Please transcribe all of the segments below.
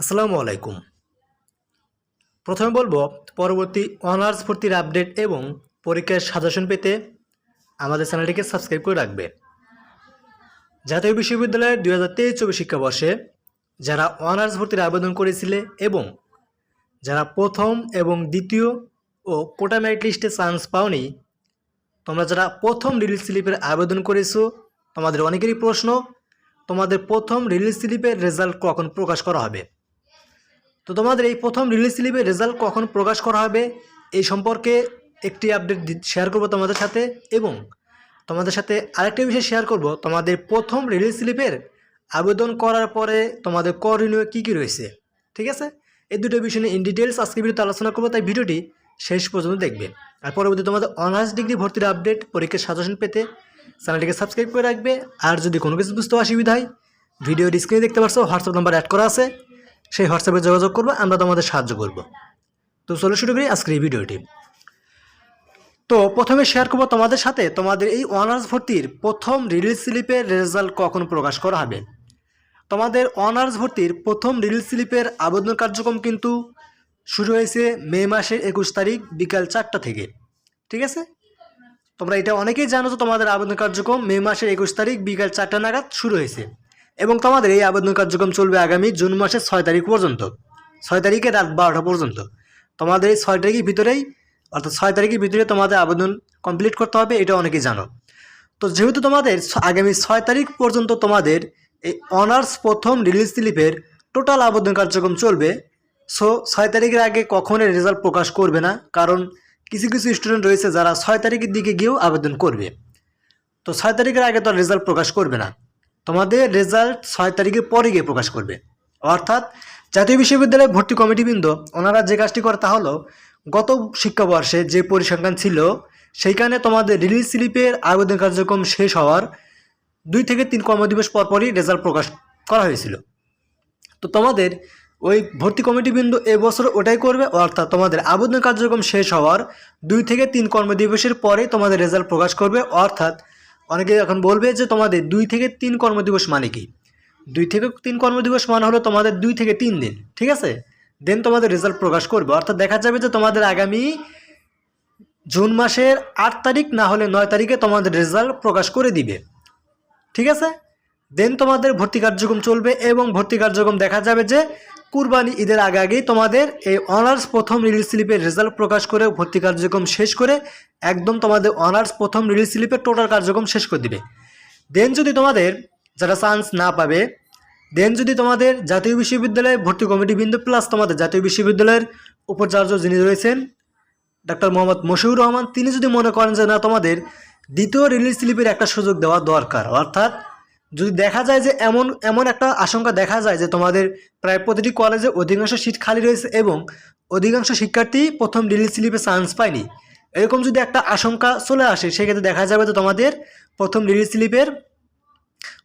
আসসালামু আলাইকুম। প্রথমে বলব, পরবর্তী অনার্স ভর্তির আপডেট এবং পরীক্ষার সাজেশন পেতে আমাদের চ্যানেলটিকে সাবস্ক্রাইব করে রাখবে। জাতীয় বিশ্ববিদ্যালয়ের দুই হাজার তেইশ চব্বিশ শিক্ষাবর্ষে যারা অনার্স ভর্তির আবেদন করেছিলে এবং যারা প্রথম এবং দ্বিতীয় ও কোটা মেরিট লিস্টে চান্স পাওনি, তোমরা যারা প্রথম রিলিজ স্লিপের আবেদন করেছ, তোমাদের অনেকেরই প্রশ্ন, তোমাদের প্রথম রিলিজ স্লিপের রেজাল্ট কখন প্রকাশ করা হবে? তো তোমাদের এই প্রথম রিলিজ স্লিপের রেজাল্ট কখন প্রকাশ করা হবে, এই সম্পর্কে একটি আপডেট শেয়ার করব তোমাদের সাথে এবং তোমাদের সাথে আরেকটা বিষয় শেয়ার করব। তোমাদের প্রথম রিলিজ স্লিপের আবেদন করার পরে তোমাদের করণীয় কী কী রয়েছে, ঠিক আছে? এই দুটো বিষয় নিয়ে ইন ডিটেলস আজকে ভিডিওতে আলোচনা করব, তাই ভিডিওটি শেষ পর্যন্ত দেখবে। আর পরবর্তী তোমাদের অনার্স ডিগ্রি ভর্তির আপডেট পরীক্ষার সাজেশন পেতে চ্যানেলটিকে সাবস্ক্রাইব করে রাখবে। আর যদি কোনো কিছু বুঝতে অসুবিধা হয়, ভিডিওর স্ক্রিনে দেখতে পারছ হোয়াটসঅ্যাপ নাম্বার অ্যাড করা আছে। সেই হোয়াটসঅ্যাপে যোগাযোগ করব, আমরা তোমাদের সাহায্য করব। তো চলো শুরু করি আজকের এই ভিডিওটি। তো প্রথমে শেয়ার করব তোমাদের সাথে তোমাদের এই অনার্স ভর্তির প্রথম রিলিজ স্লিপের রেজাল্ট কখন প্রকাশ করা হবে। তোমাদের অনার্স ভর্তির প্রথম রিলিজ স্লিপের আবেদন কার্যক্রম কিন্তু শুরু হয়েছে মে মাসের একুশ তারিখ বিকাল চারটা থেকে। ঠিক আছে? তোমরা এটা অনেকেই জানো তো তোমাদের আবেদন কার্যক্রম মে মাসের একুশ তারিখ বিকাল চারটা নাগাদ শুরু হয়েছে। এবং তোমাদের এই আবেদন কার্যক্রম চলবে আগামী জুন মাসের ছয় তারিখ পর্যন্ত। ছয় তারিখে রাত বারোটা পর্যন্ত। তোমাদের এই ছয় তারিখের ভিতরেই, অর্থাৎ ছয় তারিখের ভিতরে তোমাদের আবেদন কমপ্লিট করতে হবে, এটা অনেকেই জানো। তো যেহেতু তোমাদের আগামী ছয় তারিখ পর্যন্ত তোমাদের এই অনার্স প্রথম রিলিজ স্লিপের টোটাল আবেদন কার্যক্রম চলবে সো ছয় তারিখের আগে কখনোই রেজাল্ট প্রকাশ করবে না, কারণ কিছু কিছু স্টুডেন্ট রয়েছে যারা ছয় তারিখের দিকে গিয়েও আবেদন করবে। তো ছয় তারিখের আগে তো রেজাল্ট প্রকাশ করবে না। তোমাদের রেজাল্ট ছয় তারিখের পরে গিয়ে প্রকাশ করবে। অর্থাৎ জাতীয় বিশ্ববিদ্যালয়ের ভর্তি কমিটিবৃন্দ, ওনারা যে কাজটি করে তা হলো, গত শিক্ষাবর্ষে যে পরিসংখ্যান ছিল, সেইখানে তোমাদের রিলিজ স্লিপের আবেদন কার্যক্রম শেষ হওয়ার দুই থেকে তিন কর্মদিবস পরপরই রেজাল্ট প্রকাশ করা হয়েছিল। তো তোমাদের ওই ভর্তি কমিটিবৃন্দ এবছর ওটাই করবে, অর্থাৎ তোমাদের আবেদন কার্যক্রম শেষ হওয়ার দুই থেকে তিন কর্মদিবসের পরে তোমাদের রেজাল্ট প্রকাশ করবে, অর্থাৎ অনেকে এখন বলবে যে তোমাদের দুই থেকে তিন কর্মদিবস মানে কি? দুই থেকে তিন কর্মদিবস মানে হলো তোমাদের দুই থেকে তিন দিন, ঠিক আছে? দেন তোমাদের রেজাল্ট প্রকাশ করবে। অর্থাৎ দেখা যাবে যে তোমাদের আগামী জুন মাসের আট তারিখ না হলে নয় তারিখে তোমাদের রেজাল্ট প্রকাশ করে দিবে, ঠিক আছে? দেন তোমাদের ভর্তি কার্যক্রম চলবে এবং ভর্তি কার্যক্রম দেখা যাবে যে কুরবানি ঈদের আগে আগেই তোমাদের এই অনার্স প্রথম রিলিজ স্লিপের রেজাল্ট প্রকাশ করে ভর্তি কার্যক্রম শেষ করে একদম তোমাদের অনার্স প্রথম রিলিজ স্লিপের টোটাল কার্যক্রম শেষ করে দিবে। দেন যদি তোমাদের যারা চান্স না পাবে দেন যদি তোমাদের জাতীয় বিশ্ববিদ্যালয়ে ভর্তি কমিটি বিন্দু প্লাস তোমাদের জাতীয় বিশ্ববিদ্যালয়ের উপাচার্য যিনি রয়েছেন ডাক্তার মোহাম্মদ মশিউর রহমান, তিনি যদি মনে করেন যে না, তোমাদের দ্বিতীয় রিলিজ স্লিপের একটা সুযোগ দেওয়া দরকার, অর্থাৎ যদি দেখা যায় যে এমন এমন একটা আশঙ্কা দেখা যায় যে তোমাদের প্রায় প্রতিটি কলেজে অধিকাংশ সিট খালি রয়েছে এবং অধিকাংশ শিক্ষার্থী প্রথম রিলিজ স্লিপে চান্স পায়নি। এরকম যদি একটা আশঙ্কা চলে আসে, সেক্ষেত্রে দেখা যাবে যে তোমাদের প্রথম রিলিজ স্লিপের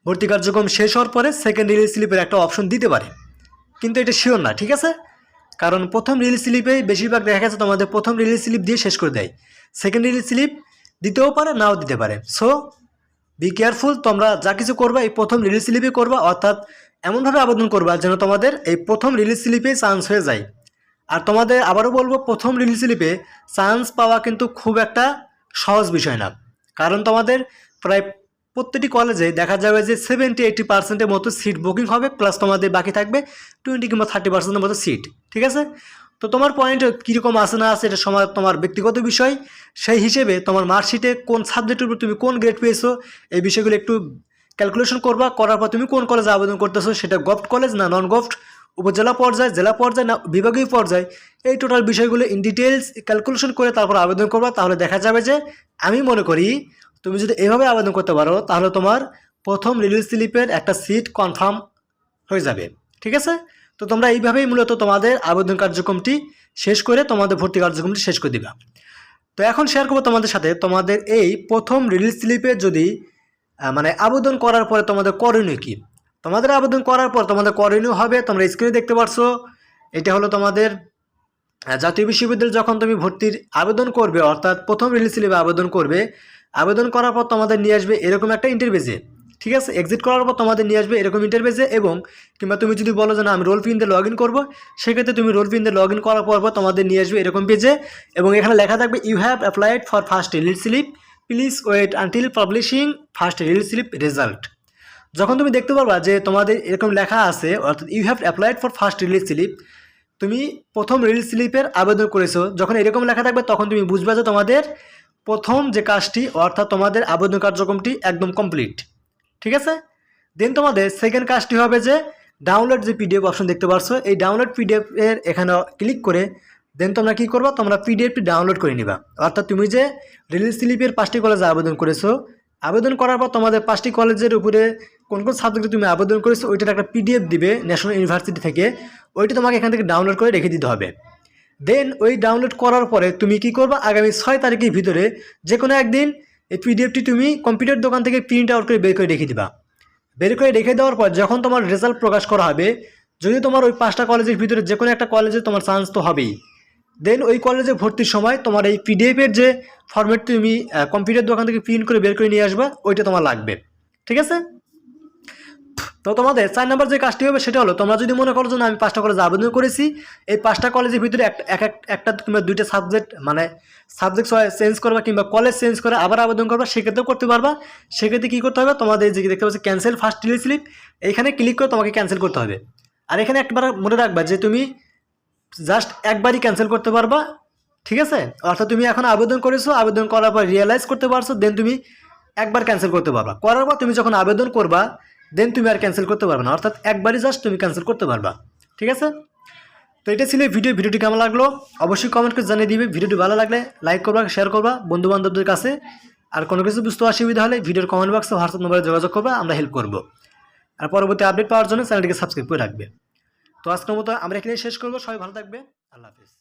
ভর্তি কার্যক্রম শেষ হওয়ার পরে সেকেন্ড রিলিজ স্লিপের একটা অপশন দিতে পারে। কিন্তু এটা শিওর না, ঠিক আছে? কারণ প্রথম রিলিজ স্লিপেই বেশিরভাগ দেখা গেছে তোমাদের প্রথম রিলিজ স্লিপ দিয়ে শেষ করে দেয়। সেকেন্ড রিলিজ স্লিপ দিতেও পারে, নাও দিতে পারে। সো বি কেয়ারফুল তোমরা যা কিছু করবা, এই প্রথম রিলিজ স্লিপে করবা, অর্থাৎ এমনভাবে আবেদন করবা যেন তোমাদের এই প্রথম রিলিজ স্লিপে চান্স হয়ে যায়। আর তোমাদের আবারও বলব, প্রথম রিলিজ স্লিপে চান্স পাওয়া কিন্তু খুব একটা সহজ বিষয় না। কারণ তোমাদের প্রায় প্রত্যেকটি কলেজে দেখা যাবে যে সেভেন্টি এইটি পার্সেন্টের মতো সিট বুকিং হবে প্লাস তোমাদের বাকি থাকবে টোয়েন্টি কিংবা থার্টি পার্সেন্টের মতো সিট ঠিক আছে? তো তোমার পয়েন্ট কীরকম আছে না আছে এটা সময় তোমার ব্যক্তিগত বিষয়। সেই হিসেবে তোমার মার্কশিটে কোন সাবজেক্টের উপর তুমি কোন গ্রেড পেয়েছ, এই বিষয়গুলো একটু ক্যালকুলেশন করবা, করার পর তুমি কোন কলেজে আবেদন করতেছো, সেটা গভট কলেজ না নন গভট উপজেলা পর্যায়ে, জেলা পর্যায়ে না বিভাগীয় পর্যায়ে, এই টোটাল বিষয়গুলো ইন ডিটেলস ক্যালকুলেশন করে তারপর আবেদন করবা, তাহলে দেখা যাবে যে আমি মনে করি তুমি যদি এভাবে আবেদন করতে পারো, তাহলে তোমার প্রথম রিলিজ স্লিপের একটা সিট কনফার্ম হয়ে যাবে। ঠিক আছে? তো তোমরা এইভাবেই মূলত তোমাদের আবেদন কার্যক্রমটি শেষ করে তোমাদের ভর্তি কার্যক্রমটি শেষ করে দিবা। তো এখন শেয়ার করব তোমাদের সাথে। তোমাদের এই প্রথম রিলিজ স্লিপে যদি মানে আবেদন করার পরে তোমাদের করণীয় কী? তোমাদের আবেদন করার পর তোমাদের করণীয় হবে, তোমরা স্ক্রিনে দেখতে পারছ, এটা হলো তোমাদের জাতীয় বিশ্ববিদ্যালয়ে যখন তুমি ভর্তির আবেদন করবে, অর্থাৎ প্রথম রিলিজ স্লিপে আবেদন করবে, আবেদন করার পর তোমাদের নিয়ে আসবে এরকম একটা ইন্টারভিউজে ঠিক আছে? এক্সিট করার পর তোমাদের নিয়ে আসবে এরকম ইন্টারভেসে এবং কিংবা তুমি যদি বলো যে না, আমি রোল পিন দিয়ে লগ ইন করব, সেক্ষেত্রে তুমি রোল পিন দিয়ে লগ ইন করার পর তোমাদের নিয়ে আসবে এরকম পেজে এবং এখানে লেখা থাকবে you have applied for first release slip please wait until publishing first release slip result যখন তুমি দেখতে পারবা যে তোমাদের এরকম লেখা আছে, অর্থাৎ you have applied for first release slip তুমি প্রথম রিলিজ স্লিপের আবেদন করেছ। যখন এরকম লেখা থাকবে, তখন তুমি বুঝবে যে তোমাদের প্রথম যে কাজটি, অর্থাৎ তোমাদের আবেদন কার্যক্রমটি একদম কমপ্লিট ঠিক আছে? দেন তোমাদের সেকেন্ড কাজটি হবে যে ডাউনলোড যে পিডিএফ অপশন দেখতে পারছ, এই ডাউনলোড পিডিএফ এর এখানে ক্লিক করে দেন তোমরা কী করবা? তোমরা পিডিএফটি ডাউনলোড করে নিবা। অর্থাৎ তুমি যে রিলিজ স্লিপের পাঁচটি কলেজে আবেদন করেছ, আবেদন করার পর তোমাদের পাঁচটি কলেজের উপরে কোন কোন সাবজেক্টে তুমি আবেদন করেছ, ওইটার একটা পিডিএফ দিবে ন্যাশনাল ইউনিভার্সিটি থেকে, ওইটা তোমাকে এখান থেকে ডাউনলোড করে রেখে দিতে হবে। দেন ওই ডাউনলোড করার পরে তুমি কি করবা? আগামী ছয় তারিখের ভিতরে যে কোনো একদিন এই পিডিএফটি তুমি কম্পিউটার দোকান থেকে প্রিন্ট আউট করে বের করে রেখে দিবা। বের করে রেখে দেওয়ার পর যখন তোমার রেজাল্ট প্রকাশ করা হবে, যদি তোমার ওই পাঁচটা কলেজের ভিতরে যে কোনো একটা কলেজে তোমার চান্স তো হবেই। দেন ওই কলেজে ভর্তির সময় তোমার এই পিডিএফের যে ফর্মেট তুমি কম্পিউটার দোকান থেকে প্রিন্ট করে বের করে নিয়ে আসবা, ওইটা তোমার লাগবে। ঠিক আছে? তো তোমাদের চার নম্বর যে কাজটি হবে সেটা হলো, তোমরা যদি মনে করো যে আমি পাঁচটা কলেজে আবেদন করেছি, এই পাঁচটা কলেজের ভিতরে এক একটা কিংবা দুইটা সাবজেক্ট মানে সাবজেক্ট চেঞ্জ করবা কিংবা কলেজ চেঞ্জ করে আবার আবেদন করবা, সেক্ষেত্রেও করতে পারবা। সেক্ষেত্রে কী করতে হবে? তোমাদের যে দেখতে পাচ্ছি ক্যান্সেল ফার্স্ট ডিলি স্লিপ এইখানে ক্লিক করে তোমাকে ক্যান্সেল করতে হবে। আর এখানে একবার মনে রাখবা যে তুমি জাস্ট একবারই ক্যান্সেল করতে পারবা, ঠিক আছে? অর্থাৎ তুমি এখন আবেদন করেছ, আবেদন করার পর রিয়েলাইজ করতে পারছ দেন তুমি একবার ক্যান্সেল করতে পারবা। করার পর তুমি যখন আবেদন করবা দেন তুমি আর ক্যান্সেল করতে পারবে না। অর্থাৎ একবারই জাস্ট তুমি ক্যান্সেল করতে পারবা। ঠিক আছে? তো এটা ছিল ভিডিও ভিডিওটি কেমন লাগল? অবশ্যই কমেন্ট করে জানিয়ে দিবে। ভিডিওটি ভালো লাগলে লাইক করবা শেয়ার করবা বন্ধু বান্ধবদের কাছে। আর কোনো কিছু বুঝতে অসুবিধা হলে ভিডিওর কমেন্ট বক্সে হোয়াটসঅ্যাপ নম্বরে যোগাযোগ করবা, আমরা হেল্প করব। আর পরবর্তী আপডেট পাওয়ার জন্য চ্যানেলটিকে সাবস্ক্রাইব করে রাখবে। তো আজকের মতো আমরা এখানে শেষ করব। সবাই ভালো থাকবে। আল্লাহ হাফিজ।